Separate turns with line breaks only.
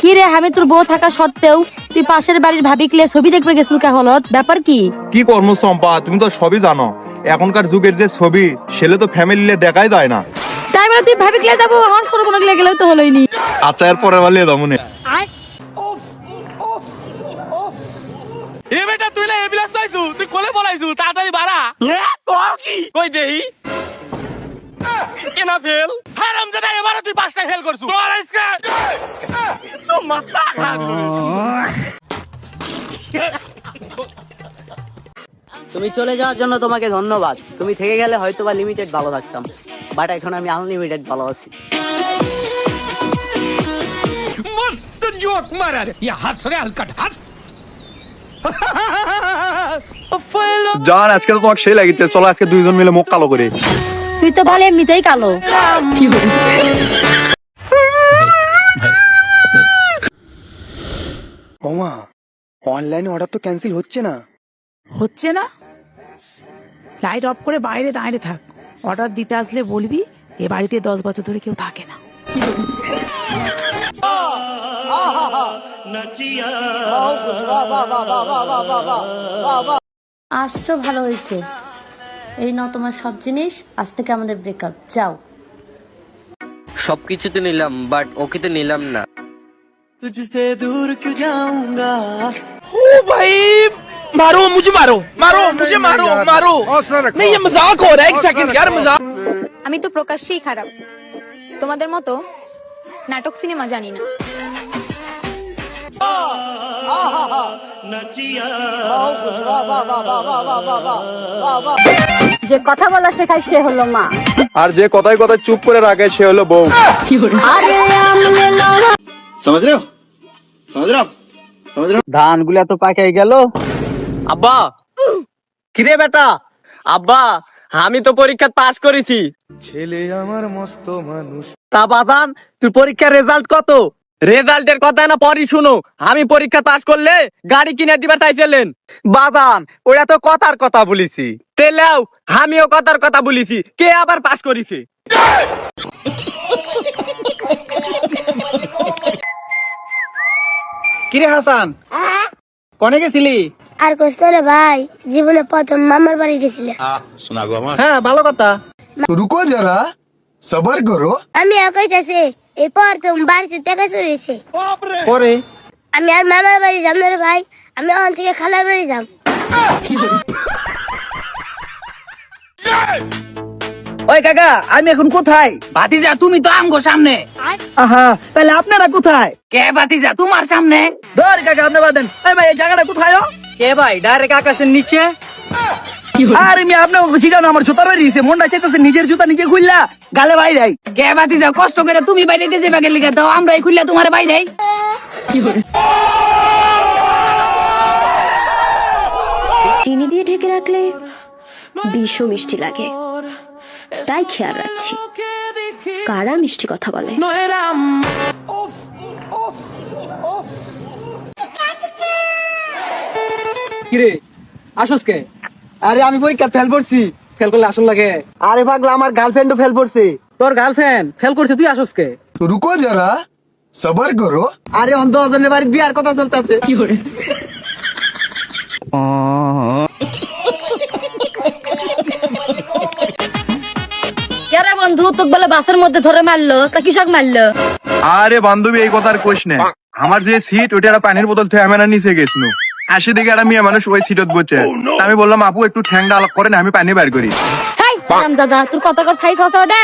কি রে আমি তোর বউ থাকা সত্ত্বেও তুই পাশের বাড়ির ভাবি ক্লে ছবি দেখবে গেছিল কে হলত ব্যাপার কি?
কি কর্ম চম্পা তুমি তো সবই জানো। এখনকার যুগের যে ছবি সেলে তো ফ্যামিলিলে দেখাই যায় না।
তাই বলে তুই ভাবি ক্লে যাব? আমার সরু কোনো ক্লে গেলেও তো হলোই নি।
আচ্ছা এর পরে বলে দাও মনে
এ বেটা তুই না এবিলাস লাইছু তুই কোলে বলাইছু তাড়াতাড়ি বাড়া। কও কি? কই দেই কেনা ফেল হারাম এবারে তুই পাঁচটা ফেল করছিস তোর তো মাথা খারাপ
তুমি চলে যাওয়ার জন্য তোমাকে ধন্যবাদ। তুমি থেকে গেলে হয়তো বা লিমিটেড ভালো থাকতাম। বাট এখন আমি আনলিমিটেড ভালো আছি।
মস্ত জোক
ইয়া আজকে তো তোমাকে সেই লাগিতে চলো আজকে দুইজন মিলে মুখ কালো করে।
তুই তো বলে এমনিতেই কালো
মামা অনলাইনে অর্ডার তো ক্যান্সেল হচ্ছে না
হচ্ছে না লাইট অফ করে বাইরে দাঁড়িয়ে থাক অর্ডার দিতে আসলে বলবি এ বাড়িতে দশ বছর ধরে কেউ থাকে না
আসছো ভালো হয়েছে এই নাও তোমার সব জিনিস আজ থেকে আমাদের ব্রেকআপ যাও
সবকিছু তো নিলাম বাট ওকে তো নিলাম না
भाई मारो मुझे मारो मारो मुझे मारो मारो नहीं ये मजाक हो रहा है एक सेकंड यार मजाक
আমি তো প্রকাশ্যেই খারাপ তোমাদের মতো নাটক সিনেমা জানি না
যে কথা বলা শেখায় সে হলো মা।
আর যে কথায় কথায় চুপ করে রাখে সে হলো বউ।
ধানগুলা তো পাকাই গেল। আব্বা কিরে বেটা? আব্বা আমি তো পরীক্ষা পাস করেছি।
ছেলে আমার মস্ত মানুষ।
তা বাদান তুই পরীক্ষার রেজাল্ট কত? রেজাল্টের কথা না পরই শুনো। আমি পরীক্ষা পাস করলে গাড়ি কিনে দিবার চাইছিলেন বাদান ওরা তো কথার কথা বলেছি। তেলেও আমিও কথার কথা বলেছি। কে আবার পাস করেছে? কিরে হাসান কনে গেছিলি?
আর কষ্ট রে ভাই জীবনে প্রথম মামার বাড়ি গেছিলে
হ্যাঁ ভালো কথা।
রুকো যারা সবার করো।
আমি আর কইতাছি এরপর তুমি বাড়িতে দেখা চলেছে
পরে?
আমি আর মামার বাড়ি যাম না রে ভাই আমি ওখান থেকে খালার বাড়ি যাম
ওই কাকা আমি এখন কোথায়?
ভাতিজা তুমি তো আমগো সামনে।
আহা তাহলে আপনারা কোথায়?
কে ভাতিজা তোমার সামনে?
ধর কাকা আপনি বাদেন। এই ভাই এই জায়গাটা কোথায় ও? কে ভাই ডাইরেক্ট আকাশের নিচে। আরে আমি আপনার ছিটানো আমার জুতার বেরিয়েছে মনটা চাইতেছে নিজের জুতা নিজে খুললা গালে ভাই যাই
কে ভাতিজা কষ্ট করে তুমি বাইরে দিয়ে যাবে গেলে দাও আমরা এই খুললে তোমার বাইরে
চিনি দিয়ে ঢেকে রাখলে বিষও মিষ্টি লাগে। তাই খেয়াল রাখছি। কারা মিষ্টি কথা বলে?
কিরে আসোস কে? আরে আমি পরীক্ষা ফেল করছি। ফেল করলে আসল লাগে। আরে পাগলা আমার গার্লফ্রেন্ডও ফেল করছে। তোর গার্লফ্রেন্ড ফেল করছে তুই আসোস কে?
রুকো যারা সবার করো।
আরে অন্ধ অজনের বাড়ির বিয়ার কথা চলতেছে। কি করে?
কেরে বন্ধু তোকে বলে বাসের মধ্যে ধরে মারলো তা কৃষক মারলো?
আরে বান্ধবী এই কথার কোশ না। আমার যে সিট ওটা একটা পানির বোতল থেকে আমি নিচে গেছিল। আসে দিকে একটা মেয়ে মানুষ ওই সিটত বসে। তা আমি বললাম আপু একটু ঠ্যাংটা আলাপ করেন আমি পানি বের করি।
হাই দাদা তোর কত কর সাইজ আছে ওটা?